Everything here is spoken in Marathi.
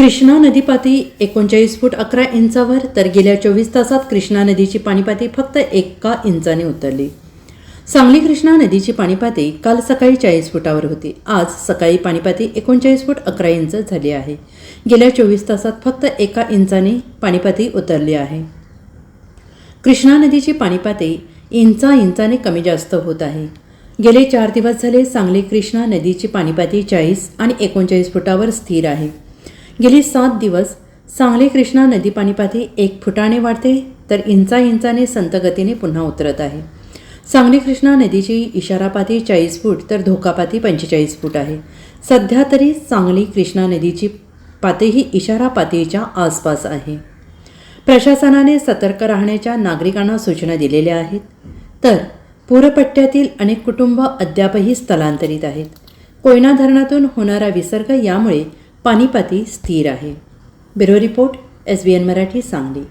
कृष्णा नदीपाती एकोणचाळीस फूट अकरा इंचावर तर गेल्या चोवीस तासात कृष्णा नदीची पाणीपाती फक्त एका इंचाने उतरली. सांगली कृष्णा नदीची पाणीपाती काल सकाळी चाळीस फुटावर होती. आज सकाळी पाणीपाती एकोणचाळीस फूट अकरा इंच झाली आहे. गेल्या चोवीस तासात फक्त एका इंचाने पाणीपाती उतरली आहे. कृष्णा नदीची पाणीपाती इंचा इंचाने कमी जास्त होत आहे. गेले चार दिवस झाले सांगली कृष्णा नदीची पाणीपाती चाळीस आणि एकोणचाळीस फुटावर स्थिर आहे. गेली सात दिवस सांगली कृष्णा नदी पाणीपाती एक फुटाने वाढते तर इंचा इंचाने संतगतीने पुन्हा उतरत आहे. सांगली कृष्णा नदीची इशारापाती चाळीस फूट तर धोकापाती पंचेचाळीस फूट आहे. सध्या तरी सांगली कृष्णा नदीची पातीही इशारा पातळीच्या आसपास आहे. प्रशासनाने सतर्क राहण्याच्या नागरिकांना सूचना दिलेल्या आहेत. तर पूरपट्ट्यातील अनेक कुटुंब अद्यापही स्थलांतरित आहेत. कोयना धरणातून होणारा विसर्ग यामुळे पानिपाती स्थिर आहे. Bureau report S B N Marathi Sangli.